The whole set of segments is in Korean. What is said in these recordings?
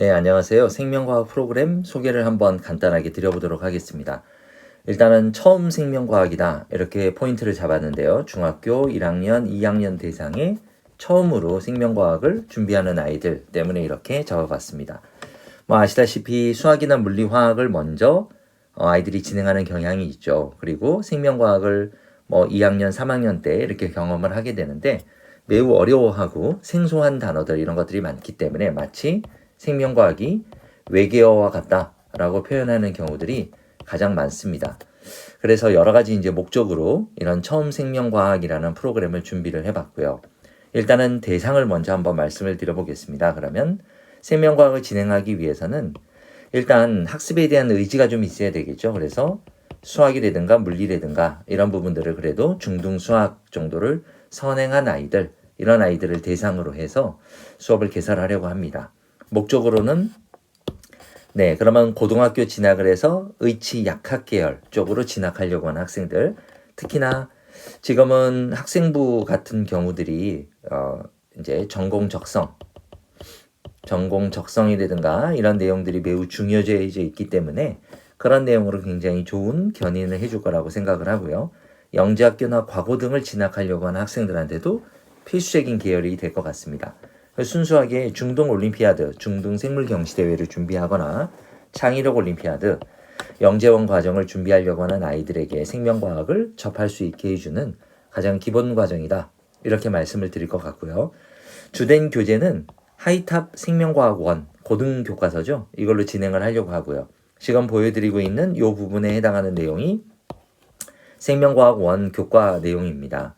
네, 안녕하세요. 생명과학 프로그램 소개를 한번 간단하게 드려보도록 하겠습니다. 일단은 처음 생명과학이다. 이렇게 포인트를 잡았는데요. 중학교 1학년, 2학년 대상에 처음으로 생명과학을 준비하는 아이들 때문에 이렇게 적어봤습니다. 뭐 아시다시피 수학이나 물리, 화학을 먼저 어, 아이들이 진행하는 경향이 있죠. 그리고 생명과학을 뭐 2학년, 3학년 때 이렇게 경험을 하게 되는데 매우 어려워하고 생소한 단어들 이런 것들이 많기 때문에 마치 생명과학이 외계어와 같다라고 표현하는 경우들이 가장 많습니다. 그래서 여러 가지 이제 목적으로 이런 처음 생명과학이라는 프로그램을 준비를 해봤고요. 일단은 대상을 먼저 한번 말씀을 드려보겠습니다. 그러면 생명과학을 진행하기 위해서는 일단 학습에 대한 의지가 좀 있어야 되겠죠. 그래서 수학이라든가 물리라든가 이런 부분들을 그래도 중등 수학 정도를 선행한 아이들, 이런 아이들을 대상으로 해서 수업을 개설하려고 합니다. 목적으로는 네, 그러면 고등학교 진학을 해서 의치 약학 계열 쪽으로 진학하려고 하는 학생들, 특히나 지금은 학생부 같은 경우들이 어 이제 전공 적성, 전공 적성이라든가 이런 내용들이 매우 중요해져 있기 때문에 그런 내용으로 굉장히 좋은 견인을 해줄 거라고 생각을 하고요. 영재학교나 과고 등을 진학하려고 하는 학생들한테도 필수적인 계열이 될 것 같습니다. 순수하게 중등 올림피아드, 중등 생물 경시 대회를 준비하거나 창의력 올림피아드, 영재원 과정을 준비하려고 하는 아이들에게 생명과학을 접할 수 있게 해주는 가장 기본 과정이다. 이렇게 말씀을 드릴 것 같고요. 주된 교재는 하이탑 생명과학원 고등 교과서죠. 이걸로 진행을 하려고 하고요. 지금 보여드리고 있는 이 부분에 해당하는 내용이 생명과학원 교과 내용입니다.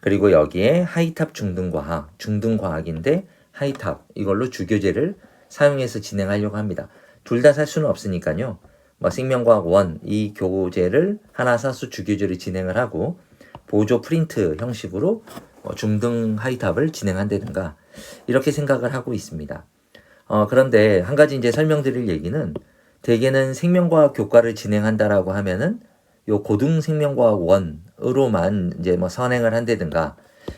그리고 여기에 하이탑 중등과학, 중등과학인데 하이탑 이걸로 주교재를 사용해서 진행하려고 합니다. 둘 다 살 수는 없으니까요. 뭐 생명과학 원이 교재를 하나 사수 주교재를 진행을 하고 보조 프린트 형식으로 뭐 중등 하이탑을 진행한다든가 이렇게 생각을 하고 있습니다. 어, 그런데 한 가지 이제 설명드릴 얘기는 대개는 생명과학 교과를 진행한다라고 하면은 요 고등 생명과학 원으로만 이제 뭐 선행을 한다든가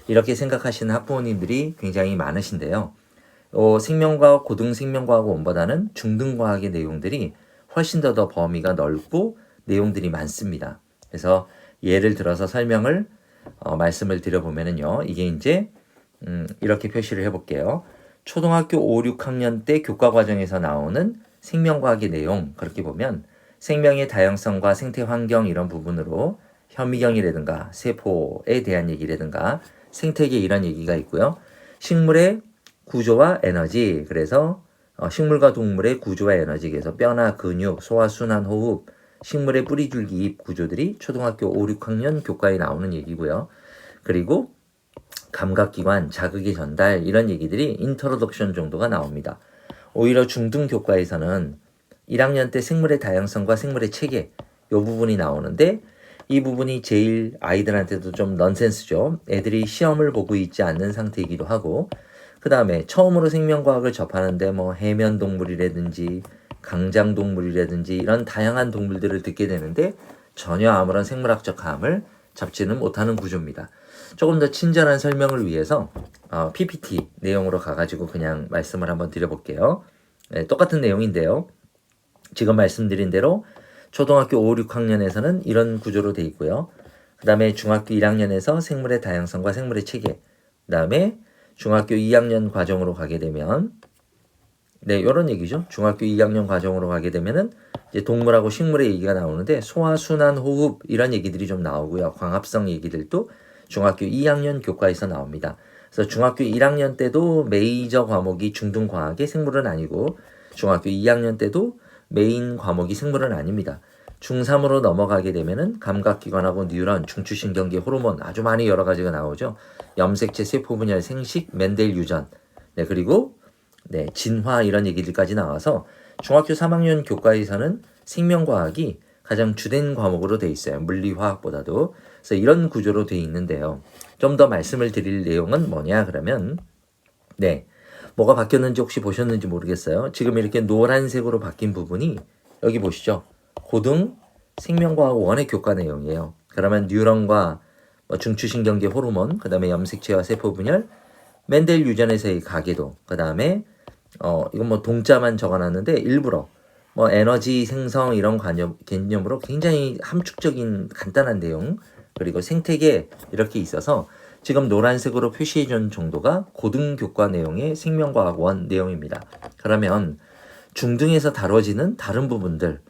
이렇게 생각하시는 학부모님들이 굉장히 많으신데요. 어, 생명과학 고등 생명과학 원보다는 중등과학의 내용들이 훨씬 더 더 범위가 넓고 내용들이 많습니다. 그래서 예를 들어서 설명을 어, 말씀을 드려보면은요. 이게 이제 음, 이렇게 표시를 해볼게요. 초등학교 5, 6학년 때 교과 과정에서 나오는 생명과학의 내용 그렇게 보면 생명의 다양성과 생태 환경 이런 부분으로 현미경이라든가 세포에 대한 얘기라든가 생태계 이런 얘기가 있고요. 식물의 구조와 에너지 그래서 어, 식물과 동물의 구조와 에너지 그래서 뼈나 근육, 소화 순환 호흡, 식물의 뿌리 줄기 잎 구조들이 초등학교 5, 6학년 교과에 나오는 얘기고요. 그리고 감각기관, 자극의 전달 이런 얘기들이 인터로덕션 정도가 나옵니다. 오히려 중등 교과에서는 1학년 때 생물의 다양성과 생물의 체계 이 부분이 나오는데 이 부분이 제일 아이들한테도 좀 넌센스죠. 애들이 시험을 보고 있지 않는 상태이기도 하고 그 다음에 처음으로 생명과학을 접하는데 뭐 해면 동물이라든지 강장 동물이라든지 이런 다양한 동물들을 듣게 되는데 전혀 아무런 생물학적 감을 잡지는 못하는 구조입니다. 조금 더 친절한 설명을 위해서 어, PPT 내용으로 가가지고 그냥 말씀을 한번 드려볼게요. 네, 똑같은 내용인데요. 지금 말씀드린 대로 초등학교 5, 6학년에서는 이런 구조로 돼 있고요. 그 다음에 중학교 1학년에서 생물의 다양성과 생물의 체계. 그 다음에 중학교 2학년 과정으로 가게 되면 네, 이런 얘기죠. 중학교 2학년 과정으로 가게 되면은 이제 동물하고 식물의 얘기가 나오는데 소화, 순환, 호흡 이런 얘기들이 좀 나오고요. 광합성 얘기들도 중학교 2학년 교과에서 나옵니다. 그래서 중학교 1학년 때도 메이저 과목이 중등 과학의 생물은 아니고 중학교 2학년 때도 메인 과목이 생물은 아닙니다. 중3으로 넘어가게 되면은 감각기관하고 뉴런, 중추신경계, 호르몬 아주 많이 여러 가지가 나오죠. 염색체, 세포 분열, 생식, 맨델 유전. 네, 그리고 네, 진화 이런 얘기들까지 나와서 중학교 3학년 교과에서는 생명과학이 가장 주된 과목으로 돼 있어요. 물리화학보다도. 그래서 이런 구조로 돼 있는데요. 좀 더 말씀을 드릴 내용은 뭐냐 그러면 네. 뭐가 바뀌었는지 혹시 보셨는지 모르겠어요. 지금 이렇게 노란색으로 바뀐 부분이 여기 보시죠. 고등 생명과학 원의 교과 내용이에요. 그러면 뉴런과 뭐 중추신경계 호르몬, 그 다음에 염색체와 세포 분열, 맨델 유전에서의 가계도, 그 다음에 어 이건 뭐 동자만 적어놨는데 일부러 뭐 에너지 생성 이런 관념 개념으로 굉장히 함축적인 간단한 내용 그리고 생태계 이렇게 있어서 지금 노란색으로 표시해 준 정도가 고등교과 내용의 생명과학 원 내용입니다. 그러면 중등에서 다뤄지는 다른 부분들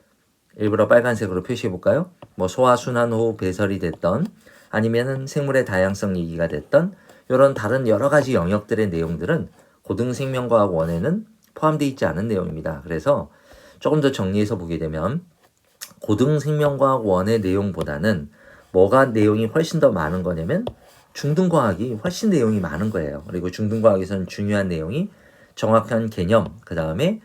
일부러 빨간색으로 표시해 볼까요? 뭐 소화 순환 호흡 배설이 됐던 아니면은 생물의 다양성 얘기가 됐던 이런 다른 여러 가지 영역들의 내용들은 고등 생명과학 원에는 포함되어 있지 않은 내용입니다. 그래서 조금 더 정리해서 보게 되면 고등 생명과학 원의 내용보다는 뭐가 내용이 훨씬 더 많은 거냐면 중등과학이 훨씬 내용이 많은 거예요. 그리고 중등과학에서는 중요한 내용이 정확한 개념, 그 다음에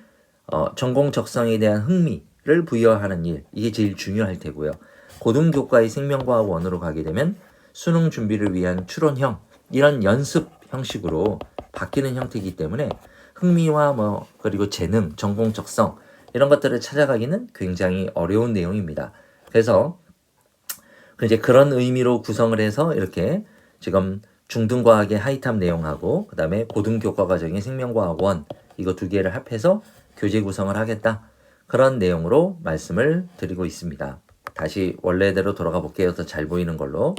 어, 전공 적성에 대한 흥미를 부여하는 일, 이게 제일 중요할 테고요. 고등교과의 생명과학 원으로 가게 되면 수능 준비를 위한 추론형, 이런 연습 형식으로 바뀌는 형태이기 때문에 흥미와 뭐 그리고 재능, 전공 적성 이런 것들을 찾아가기는 굉장히 어려운 내용입니다. 그래서 이제 그런 의미로 구성을 해서 이렇게 지금 중등과학의 하이탑 내용하고 그 다음에 고등교과 과정의 생명과학원 이거 두 개를 합해서 교재 구성을 하겠다 그런 내용으로 말씀을 드리고 있습니다. 다시 원래대로 돌아가 볼게요. 더 잘 보이는 걸로.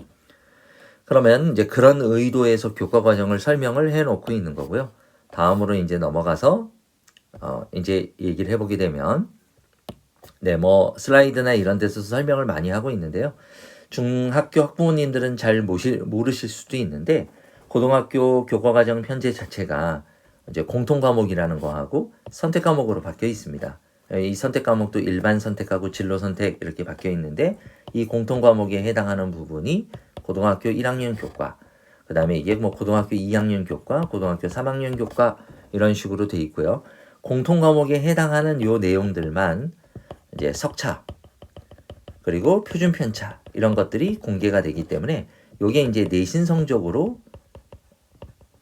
그러면 이제 그런 의도에서 교과 과정을 설명을 해 놓고 있는 거고요. 다음으로 이제 넘어가서 어 이제 얘기를 해보게 되면 네, 뭐 슬라이드나 이런 데서 설명을 많이 하고 있는데요. 중학교 학부모님들은 잘 모실, 모르실 수도 있는데 고등학교 교과과정 편제 자체가 이제 공통 과목이라는 거하고 선택 과목으로 바뀌어 있습니다. 이 선택 과목도 일반 선택하고 진로 선택 이렇게 바뀌어 있는데 이 공통 과목에 해당하는 부분이 고등학교 1학년 교과, 그 다음에 이게 뭐 고등학교 2학년 교과, 고등학교 3학년 교과 이런 식으로 돼 있고요. 공통 과목에 해당하는 요 내용들만 이제 석차 그리고 표준 편차 이런 것들이 공개가 되기 때문에 요게 이제 내신 성적으로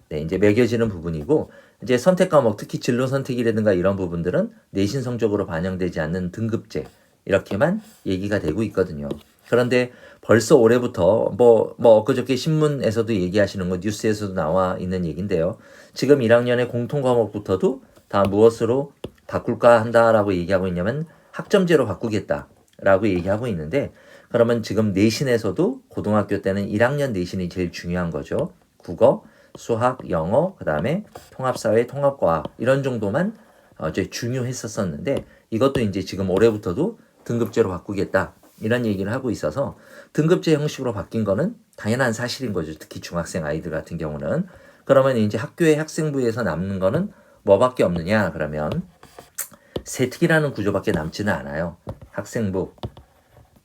네, 이제 매겨지는 부분이고 이제 선택 과목 특히 진로 선택이라든가 이런 부분들은 내신 성적으로 반영되지 않는 등급제 이렇게만 얘기가 되고 있거든요. 그런데 벌써 올해부터 뭐, 뭐, 엊그저께 신문에서도 얘기하시는 거, 뉴스에서도 나와 있는 얘기인데요. 지금 1학년의 공통 과목부터도 다 무엇으로 바꿀까 한다라고 얘기하고 있냐면 학점제로 바꾸겠다 라고 얘기하고 있는데 그러면 지금 내신에서도 고등학교 때는 1학년 내신이 제일 중요한 거죠. 국어, 수학, 영어, 그 다음에 통합사회, 통합과학 이런 정도만 어, 이제 중요했었었는데 이것도 이제 지금 올해부터도 등급제로 바꾸겠다 이런 얘기를 하고 있어서 등급제 형식으로 바뀐 거는 당연한 사실인 거죠. 특히 중학생 아이들 같은 경우는 그러면 이제 학교의 학생부에서 남는 거는 뭐밖에 없느냐 그러면 세특이라는 구조밖에 남지는 않아요. 학생부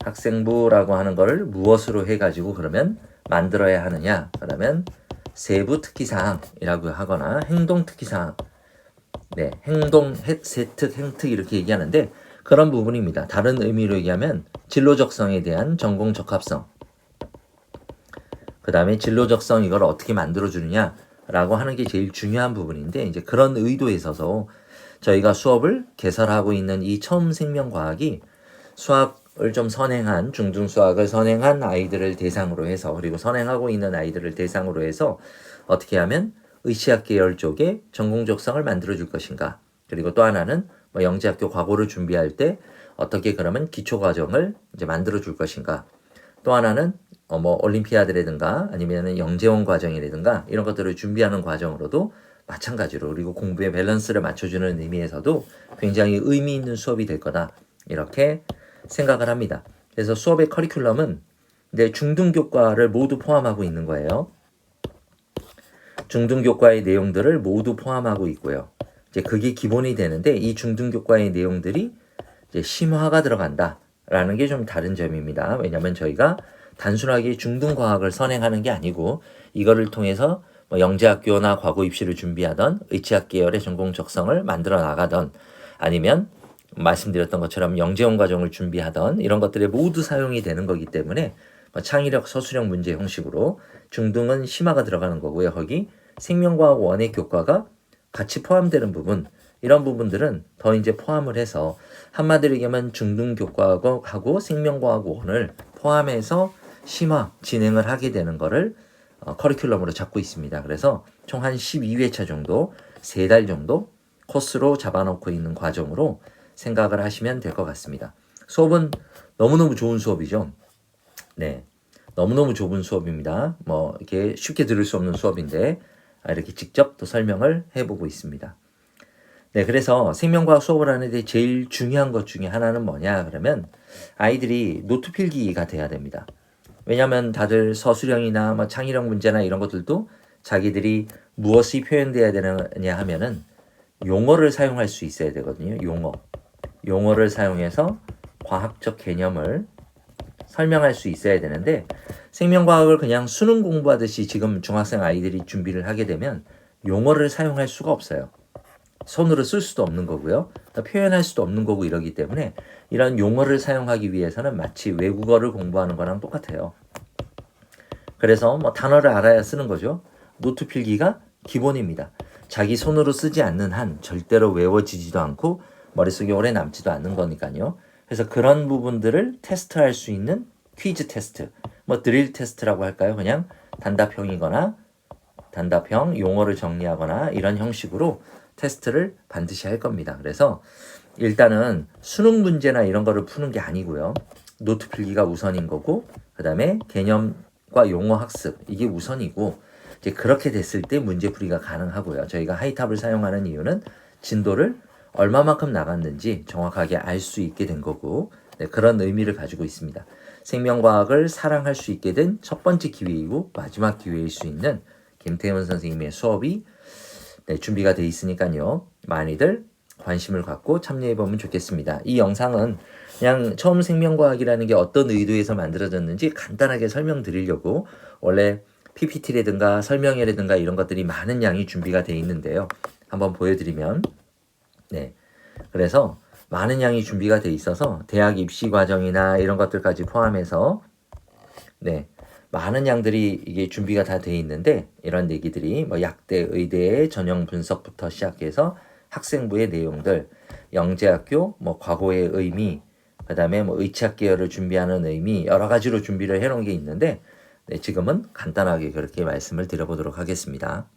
학생부라고 하는 거를 무엇으로 해가지고 그러면 만들어야 하느냐 그러면 세부 특기사항이라고 하거나 행동 특기사항 네 행동 세특 행특 이렇게 얘기하는데 그런 부분입니다. 다른 의미로 얘기하면 진로 적성에 대한 전공 적합성. 그 다음에 진로 적성 이걸 어떻게 만들어 주느냐라고 하는 게 제일 중요한 부분인데 이제 그런 의도에 있어서 저희가 수업을 개설하고 있는 이 처음 생명과학이 수학을 좀 선행한 중등 수학을 선행한 아이들을 대상으로 해서 그리고 선행하고 있는 아이들을 대상으로 해서 어떻게 하면 의치학 계열 쪽에 전공 적성을 만들어 줄 것인가 그리고 또 하나는 뭐 영재학교 과고를 준비할 때 어떻게 그러면 기초 과정을 이제 만들어 줄 것인가. 또 하나는 어 뭐 올림피아드라든가 아니면은 영재원 과정이라든가 이런 것들을 준비하는 과정으로도 마찬가지로 그리고 공부의 밸런스를 맞춰주는 의미에서도 굉장히 의미 있는 수업이 될 거다 이렇게 생각을 합니다. 그래서 수업의 커리큘럼은 이제 중등 교과를 모두 포함하고 있는 거예요. 중등 교과의 내용들을 모두 포함하고 있고요. 이제 그게 기본이 되는데 이 중등 교과의 내용들이 이제 심화가 들어간다라는 게 좀 다른 점입니다. 왜냐하면 저희가 단순하게 중등 과학을 선행하는 게 아니고 이거를 통해서 뭐 영재학교나 과거 입시를 준비하던 의치학 계열의 전공 적성을 만들어 나가던 아니면 말씀드렸던 것처럼 영재원 과정을 준비하던 이런 것들에 모두 사용이 되는 거기 때문에 뭐 창의력 서술형 문제 형식으로 중등은 심화가 들어가는 거고요. 거기 생명과학 원의 교과가 같이 포함되는 부분 이런 부분들은 더 이제 포함을 해서 한마디로 얘기하면 중등 교과하고 생명과학 원을 포함해서 심화 진행을 하게 되는 거를 어, 커리큘럼으로 잡고 있습니다. 그래서 총 한 12회차 정도, 3달 정도 코스로 잡아놓고 있는 과정으로 생각을 하시면 될 것 같습니다. 수업은 너무너무 좋은 수업이죠. 네. 너무너무 좁은 수업입니다. 뭐, 이렇게 쉽게 들을 수 없는 수업인데, 아, 이렇게 직접 또 설명을 해보고 있습니다. 네, 그래서 생명과학 수업을 하는데 제일 중요한 것 중에 하나는 뭐냐, 그러면 아이들이 노트 필기가 돼야 됩니다. 왜냐하면 다들 서술형이나 뭐 창의력 문제나 이런 것들도 자기들이 무엇이 표현돼야 되느냐 하면은 용어를 사용할 수 있어야 되거든요. 용어. 용어를 사용해서 과학적 개념을 설명할 수 있어야 되는데 생명과학을 그냥 수능 공부하듯이 지금 중학생 아이들이 준비를 하게 되면 용어를 사용할 수가 없어요. 손으로 쓸 수도 없는 거고요. 또 표현할 수도 없는 거고 이러기 때문에 이런 용어를 사용하기 위해서는 마치 외국어를 공부하는 거랑 똑같아요. 그래서 뭐 단어를 알아야 쓰는 거죠. 노트 필기가 기본입니다. 자기 손으로 쓰지 않는 한 절대로 외워지지도 않고 머릿속에 오래 남지도 않는 거니까요. 그래서 그런 부분들을 테스트할 수 있는 퀴즈 테스트, 뭐 드릴 테스트라고 할까요? 그냥 단답형이거나 단답형 용어를 정리하거나 이런 형식으로 테스트를 반드시 할 겁니다. 그래서 일단은 수능 문제나 이런 거를 푸는 게 아니고요. 노트 필기가 우선인 거고, 그 다음에 개념과 용어 학습, 이게 우선이고, 이제 그렇게 됐을 때 문제 풀이가 가능하고요. 저희가 하이탑을 사용하는 이유는 진도를 얼마만큼 나갔는지 정확하게 알 수 있게 된 거고, 네, 그런 의미를 가지고 있습니다. 생명과학을 사랑할 수 있게 된 첫 번째 기회이고, 마지막 기회일 수 있는 김태훈 선생님의 수업이 네, 준비가 돼 있으니까요. 많이들 관심을 갖고 참여해 보면 좋겠습니다. 이 영상은 그냥 처음 생명과학이라는 게 어떤 의도에서 만들어졌는지 간단하게 설명드리려고 원래 PPT라든가 설명회라든가 이런 것들이 많은 양이 준비가 돼 있는데요. 한번 보여드리면 네. 그래서 많은 양이 준비가 돼 있어서 대학 입시 과정이나 이런 것들까지 포함해서 네. 많은 양들이 이게 준비가 다 돼 있는데 이런 얘기들이 뭐 약대 의대의 전형 분석부터 시작해서 학생부의 내용들, 영재학교 뭐 과거의 의미, 그다음에 뭐 의치학 계열을 준비하는 의미 여러 가지로 준비를 해놓은 게 있는데 네, 지금은 간단하게 그렇게 말씀을 드려보도록 하겠습니다.